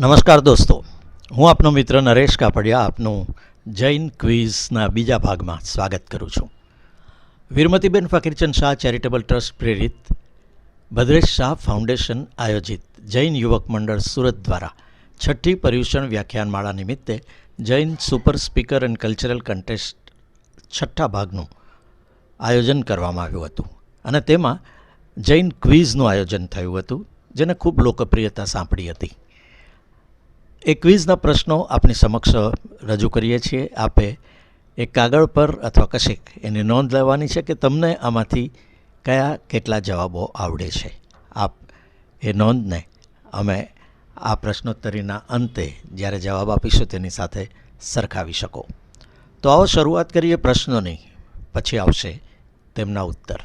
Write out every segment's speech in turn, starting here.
નમસ્કાર દોસ્તો, હું આપનો મિત્ર નરેશ કાપડિયા આપનું જૈન ક્વિઝના બીજા ભાગમાં સ્વાગત કરું છું. વીરમતીબેન ફકીરચંદ શાહ ચેરિટેબલ ટ્રસ્ટ પ્રેરિત ભદ્રેશ શાહ ફાઉન્ડેશન આયોજિત જૈન યુવક મંડળ સુરત દ્વારા છઠ્ઠી પર્યુષણ વ્યાખ્યાનમાળા નિમિત્તે Jain super speaker and cultural contest છઠ્ઠા ભાગનું આયોજન કરવામાં આવ્યું હતું અને તેમાં જૈન ક્વિઝનું આયોજન થયું હતું, જેને ખૂબ લોકપ્રિયતા સાંપડી હતી. એ ક્વિઝના પ્રશ્નો આપની સમક્ષ રજૂ કરીએ છીએ. આપે એક કાગળ પર અથવા કશેક એની નોંધ લેવાની છે કે તમને આમાંથી કયા કેટલા જવાબો આવડે છે. આપ એ નોંધને અમે આ પ્રશ્નોત્તરીના અંતે જ્યારે જવાબ આપીશું તેની સાથે સરખાવી શકો. તો આવો શરૂઆત કરીએ પ્રશ્નોની, પછી આવશે તેમના ઉત્તર.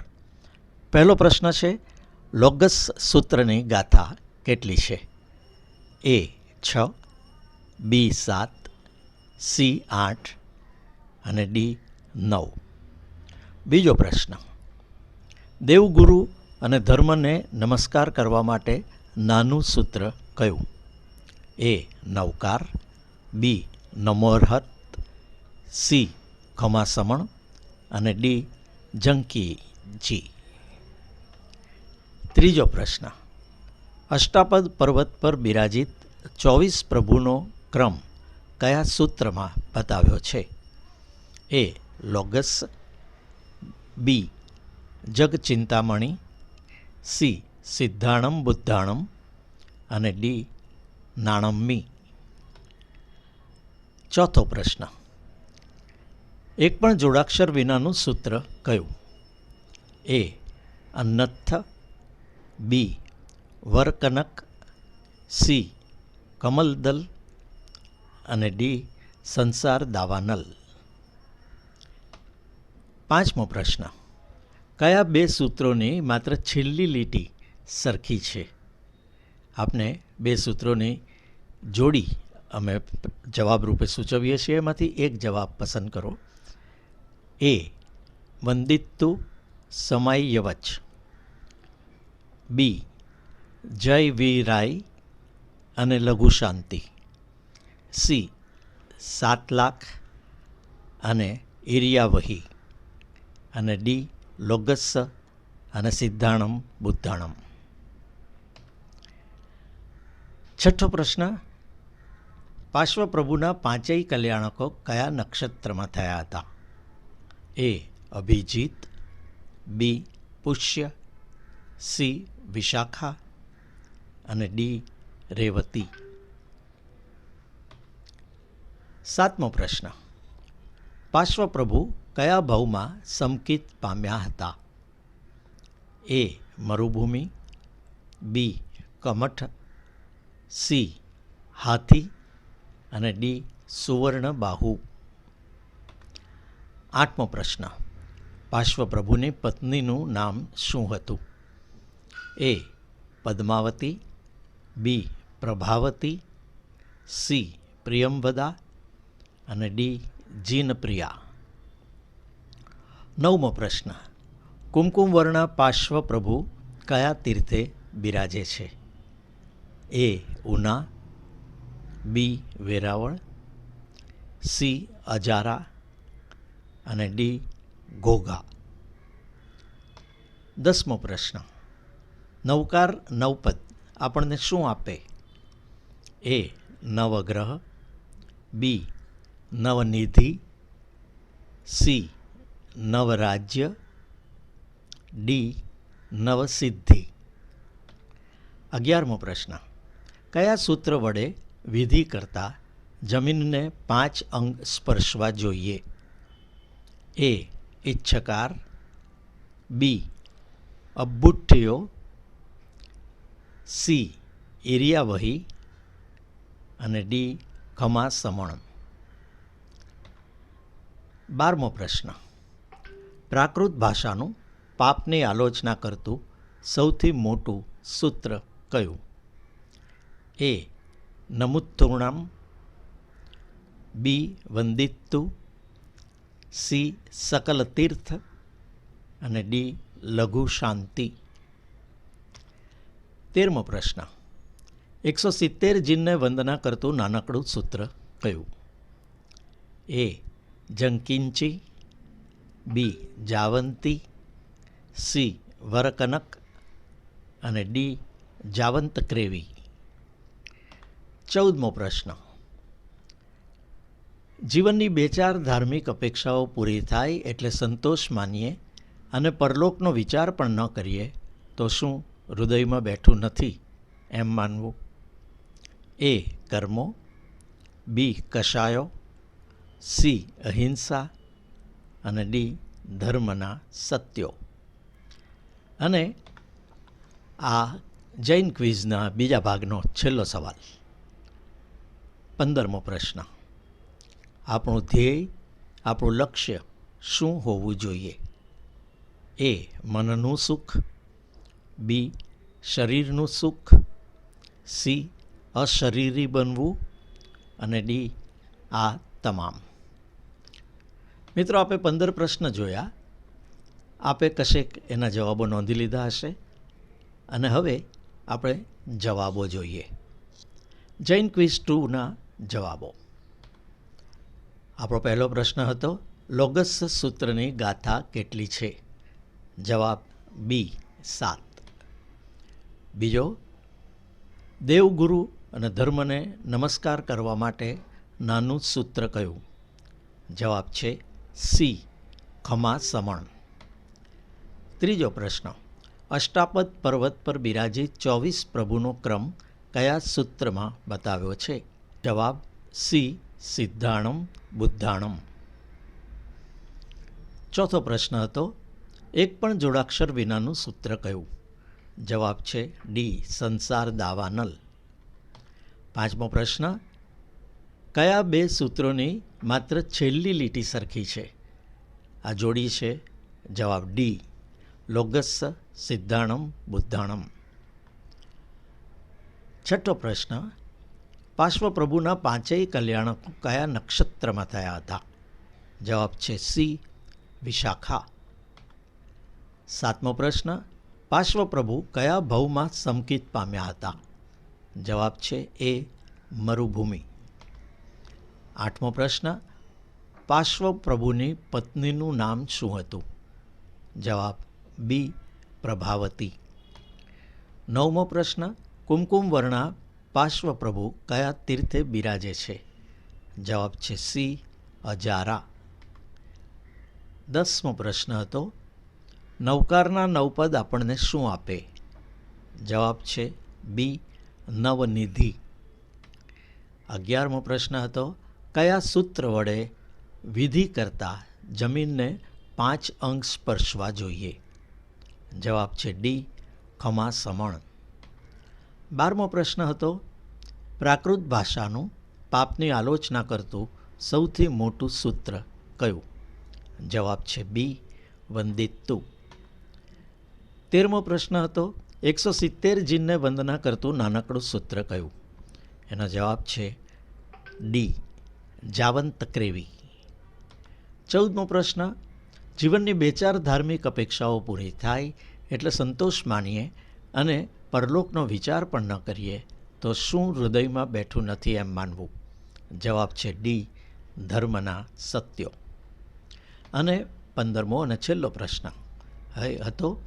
પહેલો પ્રશ્ન છે, લોગસ સૂત્રની ગાથા કેટલી છે? એ છ બી સાત, સી આઠ અને ડી નવ. બીજો પ્રશ્ન. દેવગુરુ અને ધર્મને નમસ્કાર કરવા માટે નાનું સૂત્ર કયું? એ નવકાર, બી નમોરહત, સી ખમાસમણ અને ડી જંકી જી ત્રીજો પ્રશ્ન. અષ્ટાપદ પર્વત પર બિરાજિત ચોવીસ પ્રભુનો ક્રમ કયા સૂત્રમાં બતાવ્યો છે? A Logassa. B Jagchintamani. C Siddhanam Buddhanam. અને ડી નાણમ્મી ચોથો પ્રશ્ન. એક પણ જોડાક્ષર વિનાનું સૂત્ર કયું? A Annatth B Varkanak. C Kamaldal. અને ડી, સંસાર દાવાનલ. પાંચમો પ્રશ્ન. કયા બે સૂત્રોની માત્ર છેલ્લી લીટી સરખી છે? આપને બે સૂત્રોની જોડી અમે જવાબ રૂપે સૂચવીએ છીએ. એમાંથી એક જવાબ પસંદ કરો. એ, વંદિત્તુ સમાયવચ બી, જય વી રાય અને લઘુ શાંતિ સી, સાત લાખ અને ઇરિયાવહી અને ડી લોગસ અને સિદ્ધાણમ બુદ્ધાણમ. છઠ્ઠો પ્રશ્ન, પાર્શ્વપ્રભુના પાંચેય કલ્યાણકો કયા નક્ષત્રમાં થયા હતા? A, Abhijit, B, Pushya, C, Vishakha અને ડી, રેવતી. સાતમો પ્રશ્ન. પાર્શ્વપ્રભુ કયા ભાવમાં સમકિત પામ્યા હતા? એ, મરુભૂમિ, બી, કમઠ, સી, હાથી અને ડી સુવર્ણ બાહુ આઠમો પ્રશ્ન. પાર્શ્વપ્રભુની પત્નીનું નામ શું હતું? એ, પદ્માવતી, બી, પ્રભાવતી, સી, પ્રિયંવદા અને ડી, જીનપ્રિયા. નવમો પ્રશ્ન. કુમકુમવર્ણ પાર્શ્વપ્રભુ કયા તીર્થે બિરાજે છે? A, Una, B, Veraval, C, Ajara, અને ડી, ઘોઘા. દસમો પ્રશ્ન. નવકાર નવપદ આપણને શું આપે? એ, નવગ્રહ, બી નવનિધિ, સી, નવરાજ્ય, ડી, નવસિદ્ધિ. અગિયારમો પ્રશ્ન. કયા સૂત્ર વડે વિધિ કરતા જમીનને પાંચ અંગ સ્પર્શવા જોઈએ? એ ઈચ્છકાર બી અબ્બુઠ્ઠીઓ સી એરિયાવહી અને ડી ખમા સમણ બારમો પ્રશ્ન. પ્રાકૃત ભાષાનું પાપની આલોચના કરતું સૌથી મોટું સૂત્ર કયું? એ નમુત્તુર્ણમ બી, વંદિત્તુ, સી સકલ તીર્થ અને ડી લઘુ શાંતિ તેરમો પ્રશ્ન. એકસો સિત્તેર જીનને વંદના કરતું નાનકડું સૂત્ર કયું? એ જંકિંચી, બી, જાવંતી, સી, વરકનક અને ડી જાવંત ક્રેવી ચૌદમો પ્રશ્ન. જીવનની બે ચાર ધાર્મિક અપેક્ષાઓ પૂરી થાય એટલે સંતોષ માનીએ અને પરલોકનો વિચાર પણ ન કરીએ તો શું હૃદયમાં બેઠું નથી એમ માનવું? એ, કર્મો. બી, કશાયો. સી, અહિંસા અને ડી, ધર્મના સત્યો. અને આ જૈન ક્વિઝના બીજા ભાગનો છેલ્લો સવાલ. પંદરમો પ્રશ્ન. આપણું ધ્યેય, આપણું લક્ષ્ય શું હોવું જોઈએ? એ, મનનું સુખ. બી, શરીરનું સુખ. સી, અશરીરી બનવું. અને ડી, આ તમામ. મિત્રો, આપે પંદર પ્રશ્ન જોયા. આપે કશેક એના જવાબો નોંધી લીધા હશે. અને હવે આપણે જવાબો જોઈએ. જૈન ક્વિઝ ટુના જવાબો. આપણો પહેલો પ્રશ્ન હતો, લોગસ સૂત્રની ગાથા કેટલી છે? જવાબ બી, સાત. બીજો, દેવગુરુ અને ધર્મને નમસ્કાર કરવા માટે નાનું સૂત્ર કયું? જવાબ છે સી, ખમા સમણ. ત્રીજો પ્રશ્ન, અષ્ટાપદ પર્વત પર બિરાજી ચોવીસ પ્રભુનો ક્રમ કયા સૂત્રમાં બતાવ્યો છે? જવાબ, સી, સિદ્ધાણમ, બુદ્ધાણમ. ચોથો પ્રશ્ન હતો, એક પણ જોડાક્ષર વિનાનું સૂત્ર કયું? જવાબ છે ડી, સંસાર દાવાનલ. પાંચમો પ્રશ્ન, કયા બે સૂત્રોની માત્ર છેલ્લી લીટી સરખી છે. આ જોડી છે જવાબ ડી લોગસ સિદ્ધાણમ બુદ્ધાણમ. છઠ્ઠો પ્રશ્ન. પાર્શ્વપ્રભુના પાંચેય કલ્યાણકો કયા નક્ષત્રમાં થયા હતા? જવાબ છે સી વિશાખા. સાતમો પ્રશ્ન. પાર્શ્વપ્રભુ કયા ભવમાં સંકિત પામ્યા હતા? જવાબ છે એ મરુભૂમિ. આઠમો પ્રશ્ન, પાર્શ્વ પ્રભુની પત્નીનું નામ શું હતું? જવાબ, બી, પ્રભાવતી. નવમો પ્રશ્ન, કુમકુમ વર્ણા પાર્શ્વપ્રભુ કયા તીર્થે બિરાજે છે? જવાબ છે, સી, અજારા. દસમો પ્રશ્ન હતો, નવકારના નવપદ આપણને શું આપે? જવાબ છે, બી, નવનિધિ. અગિયારમો પ્રશ્ન હતો કયા સૂત્ર વડે વિધિ કરતા જમીનને પાંચ અંક સ્પર્શવા જોઈએ? જવાબ છે ડી, ખમા સમણ. બારમો પ્રશ્ન હતો, પ્રાકૃત ભાષાનું પાપની આલોચના કરતું સૌથી મોટું સૂત્ર કયું? જવાબ છે બી વંદિતુ તેરમો પ્રશ્ન હતો, એકસો સિત્તેર જીનને વંદના કરતું નાનકડું સૂત્ર કયું? એનો જવાબ છે ડી જાવંત ક્રેવી ચૌદમો પ્રશ્ન, જીવનની બે ચાર ધાર્મિક અપેક્ષાઓ પૂરી થાય એટલે સંતોષ માનીએ અને પરલોકનો વિચાર પણ ન કરીએ, તો શું હૃદયમાં બેઠું નથી એમ માનવું? જવાબ છે ડી, ધર્મના સત્યો. અને પંદરમો અને છેલ્લો પ્રશ્ન હવે હતો,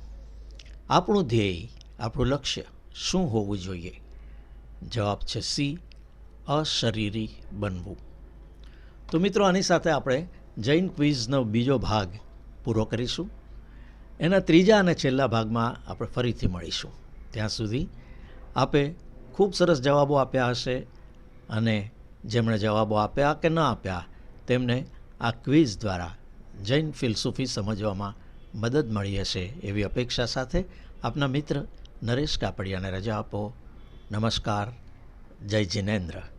આપણું ધ્યેય, આપણું લક્ષ્ય શું હોવું જોઈએ? જવાબ છે સી, અશરીરી બનવું. તો મિત્રો, આની સાથે આપણે જૈન ક્વિઝનો બીજો ભાગ પૂરો કરીશું. એના ત્રીજા અને છેલ્લા ભાગમાં આપણે ફરીથી મળીશું. ત્યાં સુધી આપે ખૂબ સરસ જવાબો આપ્યા હશે અને જેમણે જવાબો આપ્યા કે ન આપ્યા, તેમને આ ક્વિઝ દ્વારા જૈન ફિલસૂફી સમજવામાં મદદ મળી હશે એવી અપેક્ષા સાથે આપના મિત્ર નરેશ કાપડિયાને રજા આપો. નમસ્કાર. જય જિનેન્દ્ર.